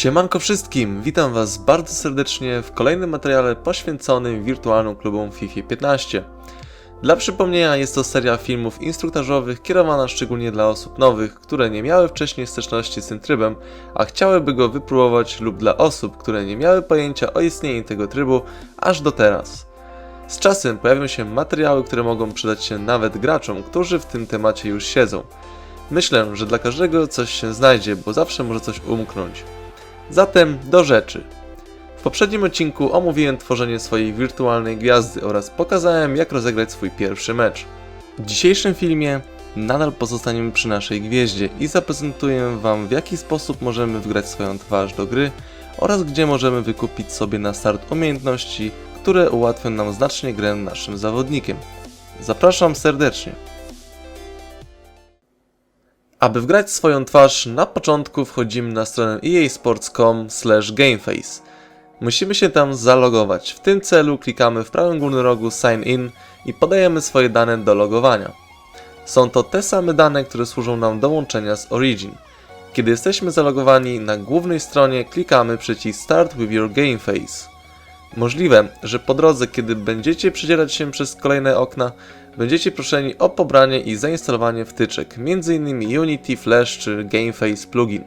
Siemanko wszystkim, witam was bardzo serdecznie w kolejnym materiale poświęconym wirtualnym klubom FIFA 15. Dla przypomnienia jest to seria filmów instruktażowych kierowana szczególnie dla osób nowych, które nie miały wcześniej styczności z tym trybem, a chciałyby go wypróbować lub dla osób, które nie miały pojęcia o istnieniu tego trybu aż do teraz. Z czasem pojawią się materiały, które mogą przydać się nawet graczom, którzy w tym temacie już siedzą. Myślę, że dla każdego coś się znajdzie, bo zawsze może coś umknąć. Zatem do rzeczy. W poprzednim odcinku omówiłem tworzenie swojej wirtualnej gwiazdy oraz pokazałem jak rozegrać swój pierwszy mecz. W dzisiejszym filmie nadal pozostaniemy przy naszej gwieździe i zaprezentuję Wam w jaki sposób możemy wgrać swoją twarz do gry oraz gdzie możemy wykupić sobie na start umiejętności, które ułatwią nam znacznie grę naszym zawodnikiem. Zapraszam serdecznie. Aby wgrać swoją twarz, na początku wchodzimy na stronę easports.com gameface. Musimy się tam zalogować. W tym celu klikamy w prawym górnym rogu Sign In i podajemy swoje dane do logowania. Są to te same dane, które służą nam do łączenia z Origin. Kiedy jesteśmy zalogowani na głównej stronie, klikamy przycisk Start with your game face. Możliwe, że po drodze, kiedy będziecie przedzierać się przez kolejne okna, będziecie proszeni o pobranie i zainstalowanie wtyczek, m.in. Unity, Flash czy GameFace plugin.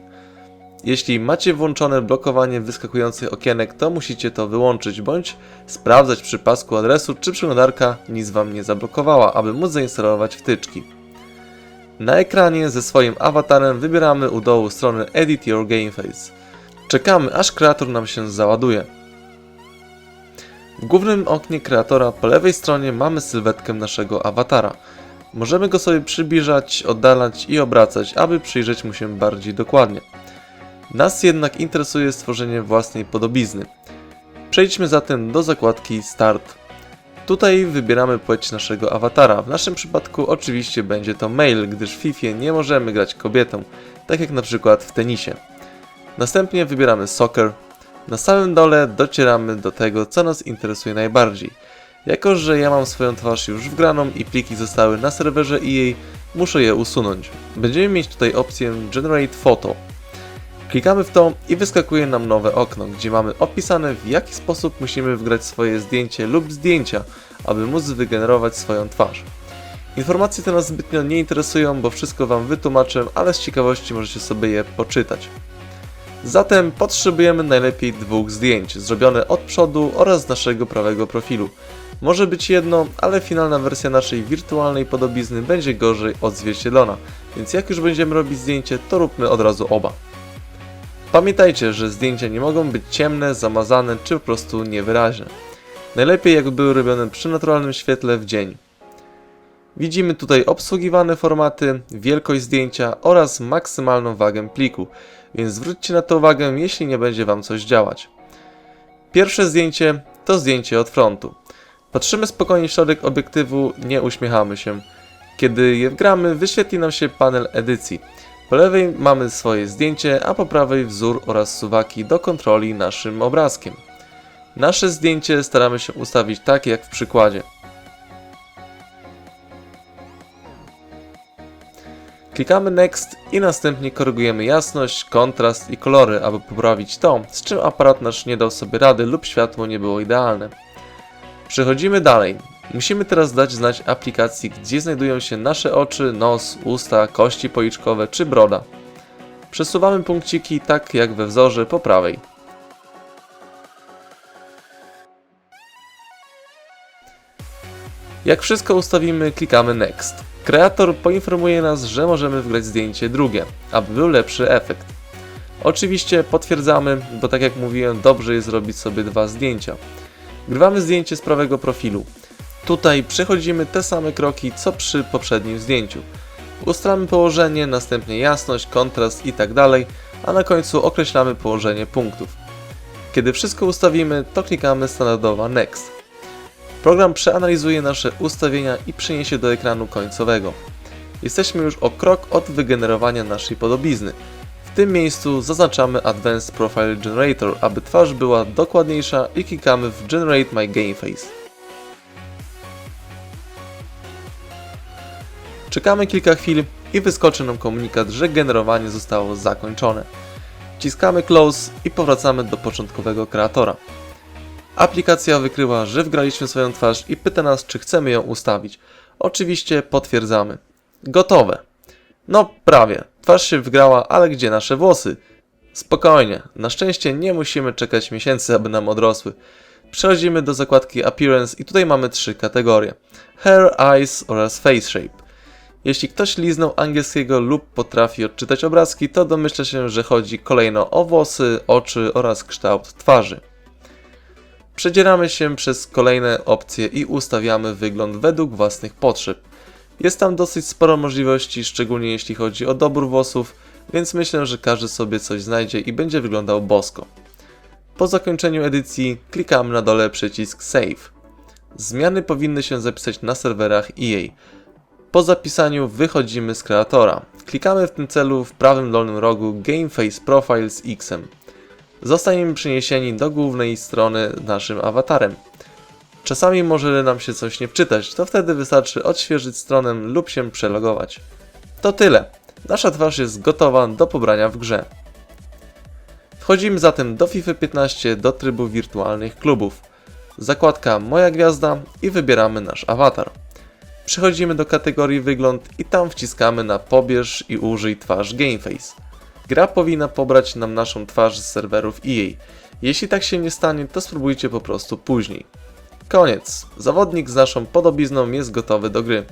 Jeśli macie włączone blokowanie wyskakujących okienek, to musicie to wyłączyć, bądź sprawdzać przy pasku adresu, czy przeglądarka nic Wam nie zablokowała, aby móc zainstalować wtyczki. Na ekranie ze swoim awatarem wybieramy u dołu strony Edit Your Gameface. Czekamy aż kreator nam się załaduje. W głównym oknie kreatora po lewej stronie mamy sylwetkę naszego awatara. Możemy go sobie przybliżać, oddalać i obracać, aby przyjrzeć mu się bardziej dokładnie. Nas jednak interesuje stworzenie własnej podobizny. Przejdźmy zatem do zakładki Start. Tutaj wybieramy płeć naszego awatara. W naszym przypadku oczywiście będzie to male, gdyż w FIFA nie możemy grać kobietą, tak jak na przykład w tenisie. Następnie wybieramy soccer. Na samym dole docieramy do tego, co nas interesuje najbardziej. Jako, że ja mam swoją twarz już wgraną i pliki zostały na serwerze EA, muszę je usunąć. Będziemy mieć tutaj opcję Generate Photo. Klikamy w to i wyskakuje nam nowe okno, gdzie mamy opisane w jaki sposób musimy wgrać swoje zdjęcie lub zdjęcia, aby móc wygenerować swoją twarz. Informacje te nas zbytnio nie interesują, bo wszystko Wam wytłumaczę, ale z ciekawości możecie sobie je poczytać. Zatem potrzebujemy najlepiej dwóch zdjęć, zrobione od przodu oraz z naszego prawego profilu. Może być jedno, ale finalna wersja naszej wirtualnej podobizny będzie gorzej odzwierciedlona, więc jak już będziemy robić zdjęcie, to róbmy od razu oba. Pamiętajcie, że zdjęcia nie mogą być ciemne, zamazane czy po prostu niewyraźne. Najlepiej jakby były robione przy naturalnym świetle w dzień. Widzimy tutaj obsługiwane formaty, wielkość zdjęcia oraz maksymalną wagę pliku, więc zwróćcie na to uwagę, jeśli nie będzie Wam coś działać. Pierwsze zdjęcie to zdjęcie od frontu. Patrzymy spokojnie w środek obiektywu, nie uśmiechamy się. Kiedy je wgramy, wyświetli nam się panel edycji. Po lewej mamy swoje zdjęcie, a po prawej wzór oraz suwaki do kontroli naszym obrazkiem. Nasze zdjęcie staramy się ustawić tak jak w przykładzie. Klikamy Next i następnie korygujemy jasność, kontrast i kolory, aby poprawić to, z czym aparat nasz nie dał sobie rady lub światło nie było idealne. Przechodzimy dalej. Musimy teraz dać znać aplikacji, gdzie znajdują się nasze oczy, nos, usta, kości policzkowe czy broda. Przesuwamy punkciki tak jak we wzorze po prawej. Jak wszystko ustawimy, klikamy Next. Kreator poinformuje nas, że możemy wgrać zdjęcie drugie, aby był lepszy efekt. Oczywiście potwierdzamy, bo tak jak mówiłem, dobrze jest zrobić sobie dwa zdjęcia. Grywamy zdjęcie z prawego profilu. Tutaj przechodzimy te same kroki co przy poprzednim zdjęciu. Ustalamy położenie, następnie jasność, kontrast itd., a na końcu określamy położenie punktów. Kiedy wszystko ustawimy, to klikamy standardowo Next. Program przeanalizuje nasze ustawienia i przyniesie do ekranu końcowego. Jesteśmy już o krok od wygenerowania naszej podobizny. W tym miejscu zaznaczamy Advanced Profile Generator, aby twarz była dokładniejsza i klikamy w Generate My Game Face. Czekamy kilka chwil i wyskoczy nam komunikat, że generowanie zostało zakończone. Wciskamy Close i powracamy do początkowego kreatora. Aplikacja wykryła, że wgraliśmy swoją twarz i pyta nas, czy chcemy ją ustawić. Oczywiście potwierdzamy. Gotowe. No prawie. Twarz się wgrała, ale gdzie nasze włosy? Spokojnie. Na szczęście nie musimy czekać miesięcy, aby nam odrosły. Przechodzimy do zakładki Appearance i tutaj mamy trzy kategorie. Hair, Eyes oraz Face Shape. Jeśli ktoś liznął angielskiego lub potrafi odczytać obrazki, to domyśla się, że chodzi kolejno o włosy, oczy oraz kształt twarzy. Przedzieramy się przez kolejne opcje i ustawiamy wygląd według własnych potrzeb. Jest tam dosyć sporo możliwości, szczególnie jeśli chodzi o dobór włosów, więc myślę, że każdy sobie coś znajdzie i będzie wyglądał bosko. Po zakończeniu edycji klikamy na dole przycisk Save. Zmiany powinny się zapisać na serwerach EA. Po zapisaniu wychodzimy z kreatora. Klikamy w tym celu w prawym dolnym rogu Game Face Profile z X. Zostaniemy przeniesieni do głównej strony naszym awatarem. Czasami może nam się coś nie wczytać, to wtedy wystarczy odświeżyć stronę lub się przelogować. To tyle. Nasza twarz jest gotowa do pobrania w grze. Wchodzimy zatem do FIFA 15 do trybu wirtualnych klubów. Zakładka Moja Gwiazda i wybieramy nasz awatar. Przechodzimy do kategorii Wygląd i tam wciskamy na Pobierz i użyj twarz Gameface. Gra powinna pobrać nam naszą twarz z serwerów EA. Jeśli tak się nie stanie, to spróbujcie po prostu później. Koniec. Zawodnik z naszą podobizną jest gotowy do gry.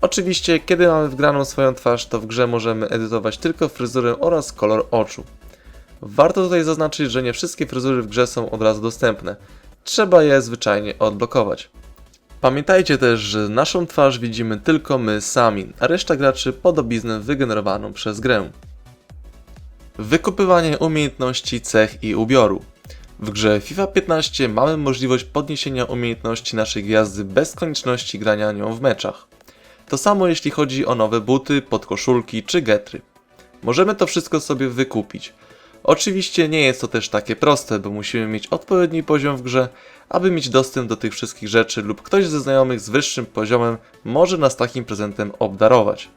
Oczywiście, kiedy mamy wgraną swoją twarz, to w grze możemy edytować tylko fryzurę oraz kolor oczu. Warto tutaj zaznaczyć, że nie wszystkie fryzury w grze są od razu dostępne. Trzeba je zwyczajnie odblokować. Pamiętajcie też, że naszą twarz widzimy tylko my sami, a reszta graczy podobiznę wygenerowaną przez grę. Wykupywanie umiejętności, cech i ubioru. W grze FIFA 15 mamy możliwość podniesienia umiejętności naszej gwiazdy bez konieczności grania nią w meczach. To samo jeśli chodzi o nowe buty, podkoszulki czy getry. Możemy to wszystko sobie wykupić. Oczywiście nie jest to też takie proste, bo musimy mieć odpowiedni poziom w grze, aby mieć dostęp do tych wszystkich rzeczy lub ktoś ze znajomych z wyższym poziomem może nas takim prezentem obdarować.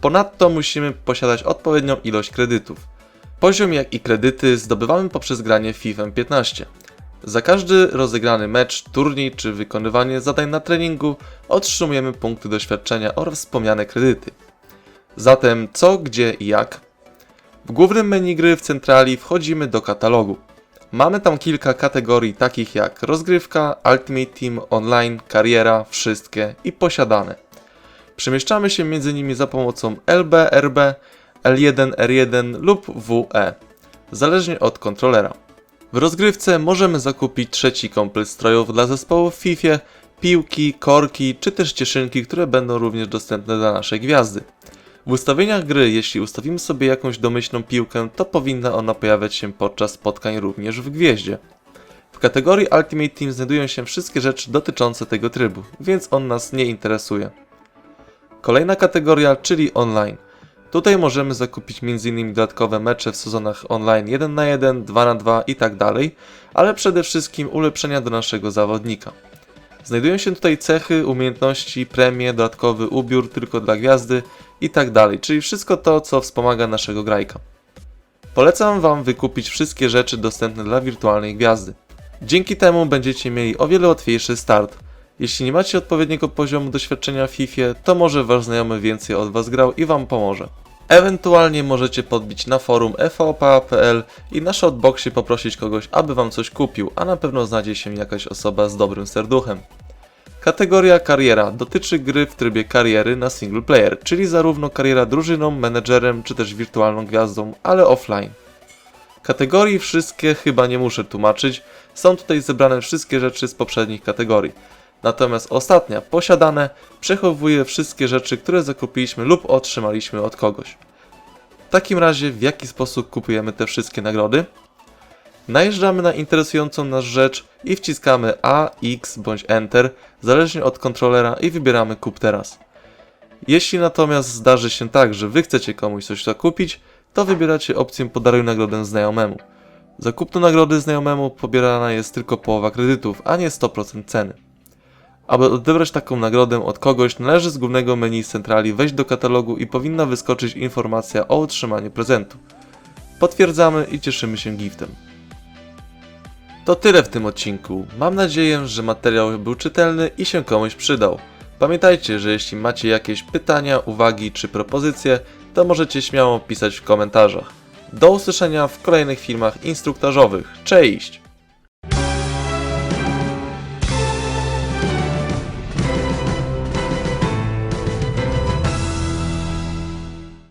Ponadto musimy posiadać odpowiednią ilość kredytów. Poziom jak i kredyty zdobywamy poprzez granie FIFA 15. Za każdy rozegrany mecz, turniej czy wykonywanie zadań na treningu otrzymujemy punkty doświadczenia oraz wspomniane kredyty. Zatem co, gdzie i jak? W głównym menu gry w centrali wchodzimy do katalogu. Mamy tam kilka kategorii takich jak rozgrywka, Ultimate Team, online, kariera, wszystkie i posiadane. Przemieszczamy się między nimi za pomocą LB, RB, L1, R1 lub WE, zależnie od kontrolera. W rozgrywce możemy zakupić trzeci komplet strojów dla zespołu w FIFA, piłki, korki czy też cieszynki, które będą również dostępne dla naszej gwiazdy. W ustawieniach gry, jeśli ustawimy sobie jakąś domyślną piłkę, to powinna ona pojawiać się podczas spotkań również w gwieździe. W kategorii Ultimate Team znajdują się wszystkie rzeczy dotyczące tego trybu, więc on nas nie interesuje. Kolejna kategoria, czyli online. Tutaj możemy zakupić m.in. dodatkowe mecze w sezonach online 1 na 1, 2 na 2 i tak dalej, ale przede wszystkim ulepszenia do naszego zawodnika. Znajdują się tutaj cechy, umiejętności, premie, dodatkowy ubiór tylko dla gwiazdy i tak dalej, czyli wszystko to, co wspomaga naszego grajka. Polecam Wam wykupić wszystkie rzeczy dostępne dla wirtualnej gwiazdy. Dzięki temu będziecie mieli o wiele łatwiejszy start. Jeśli nie macie odpowiedniego poziomu doświadczenia w FIFA, to może Wasz znajomy więcej od Was grał i Wam pomoże. Ewentualnie możecie podbić na forum evpa.pl i na shotboxie poprosić kogoś, aby Wam coś kupił, a na pewno znajdzie się jakaś osoba z dobrym serduchem. Kategoria kariera dotyczy gry w trybie kariery na single player, czyli zarówno kariera drużyną, menedżerem czy też wirtualną gwiazdą, ale offline. Kategorii wszystkie chyba nie muszę tłumaczyć, są tutaj zebrane wszystkie rzeczy z poprzednich kategorii. Natomiast ostatnia, posiadane, przechowuje wszystkie rzeczy, które zakupiliśmy lub otrzymaliśmy od kogoś. W takim razie w jaki sposób kupujemy te wszystkie nagrody? Najeżdżamy na interesującą nas rzecz i wciskamy A, X bądź Enter, zależnie od kontrolera i wybieramy kup teraz. Jeśli natomiast zdarzy się tak, że wy chcecie komuś coś zakupić, to wybieracie opcję podaruj nagrodę znajomemu. Za kupno nagrody znajomemu pobierana jest tylko połowa kredytów, a nie 100% ceny. Aby odebrać taką nagrodę od kogoś, należy z głównego menu z centrali wejść do katalogu i powinna wyskoczyć informacja o otrzymaniu prezentu. Potwierdzamy i cieszymy się giftem. To tyle w tym odcinku. Mam nadzieję, że materiał był czytelny i się komuś przydał. Pamiętajcie, że jeśli macie jakieś pytania, uwagi czy propozycje, to możecie śmiało pisać w komentarzach. Do usłyszenia w kolejnych filmach instruktażowych. Cześć!